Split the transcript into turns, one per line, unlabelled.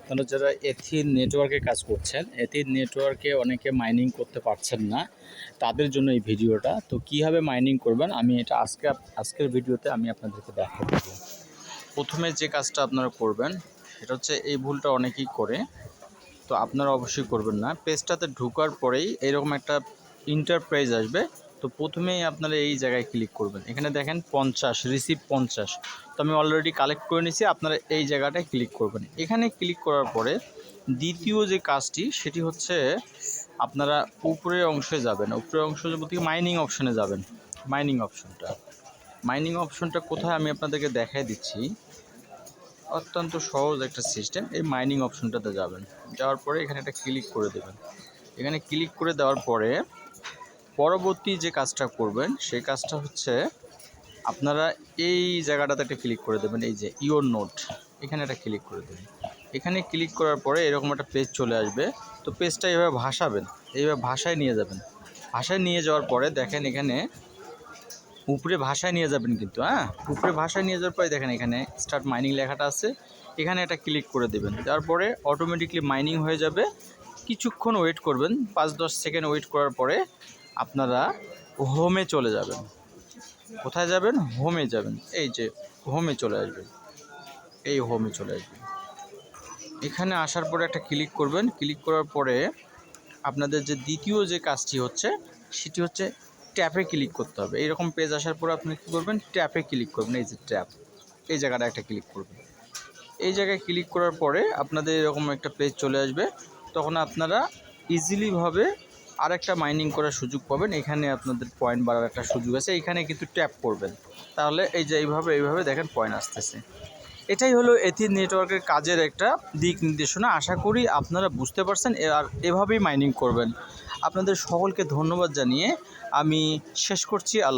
আপনারা যারা এথিন নেটওয়ার্কে কাজ করছেন এথিন নেটওয়ার্কে অনেকে মাইনিং করতে পারছেন না, তাদের জন্য এই ভিডিওটা। তো কীভাবে মাইনিং করবেন, আমি এটা আজকে আজকের ভিডিওতে আমি আপনাদেরকে দেখাবো। প্রথমে যে কাজটা আপনারা করবেন, সেটা হচ্ছে এই ভুলটা অনেকেই করে, তো আপনারা অবশ্যই করবেন না। পেজটাতে ঢোকার পরেই এরকম একটা ইন্টারপ্রাইজ আসবে তো প্রথমেই আপনারা এই জায়গায় ক্লিক করবেন। এখানে দেখেন পঞ্চাশ রিসিভ পঞ্চাশ। তো আমি অলরেডি কালেক্ট করে নিয়েছি, আপনারা এই জায়গাটায় ক্লিক করবেন। এখানে ক্লিক করার পরে দ্বিতীয় যে কাজটি, সেটি হচ্ছে আপনারা উপরের অংশে যাবেন। উপরের অংশ বলতে মাইনিং অপশনে যাবেন। মাইনিং অপশনটা মাইনিং অপশনটা কোথায় আমি আপনাদেরকে দেখাই দিচ্ছি। অত্যন্ত সহজ একটা সিস্টেম এই মাইনিং অপশনটাতে যাবেন। যাওয়ার পরে এখানে একটা ক্লিক করে দেবেন। এখানে ক্লিক করে দেওয়ার পরে পরবর্তী যে কাজটা করবেন, সেই কাজটা হচ্ছে আপনারা এই জায়গাটাতে একটা ক্লিক করে দেবেন, এই যে ইওর নোট এখানে একটা ক্লিক করে দেবেন। এখানে ক্লিক করার পরে এরকম একটা পেজ চলে আসবে। তো পেজটা এইভাবে ভাসাবেন, এইভাবে ভাষায় নিয়ে যাবেন। ভাষায় নিয়ে যাওয়ার পরে দেখেন এখানে উপরে ভাষায় নিয়ে যাবেন কিন্তু হ্যাঁ? উপরে ভাষায় নিয়ে যাওয়ার পরে দেখেন এখানে স্টার্ট মাইনিং লেখাটা আছে। এখানে একটা ক্লিক করে দেবেন। তারপরে অটোমেটিকলি মাইনিং হয়ে যাবে। কিছুক্ষণ ওয়েট করবেন, পাঁচ দশ সেকেন্ড ওয়েট করার পরে আপনারা হোমে চলে যাবেন। কোথায় যাবেন? হোমে যাবেন। এই যে হোমে চলে আসবেন। এই হোমে চলে আসবেন। এখানে আসার পরে একটা ক্লিক করবেন। ক্লিক করার পরে আপনাদের যে দ্বিতীয় যে কাজটি হচ্ছে, সেটি হচ্ছে ট্যাপে ক্লিক করতে হবে। এইরকম পেজ আসার পরে আপনি কী করবেন? ট্যাপে ক্লিক করবেন। এই যে ট্যাপ এই জায়গাটা একটা ক্লিক করবেন। এই জায়গায় ক্লিক করার পরে আপনাদের এরকম একটা পেজ চলে আসবে। তখন আপনারা ইজিলিভাবে আর একটা মাইনিং করার সুযোগ পাবেন। এখানে আপনাদের পয়েন্ট বাড়ার একটা সুযোগ আছে। এখানে কিন্তু ট্যাপ করবেন। তাহলে এই যে এইভাবে এইভাবে দেখেন পয়েন্ট আসতেছে। এটাই হলো এথি নেটওয়ার্কের কাজের একটা দিক নির্দেশনা। আশা করি আপনারা বুঝতে পারছেন। আর এভাবেই মাইনিং করবেন। আপনাদের সকলকে ধন্যবাদ জানিয়ে আমি শেষ করছি। আল্লাহ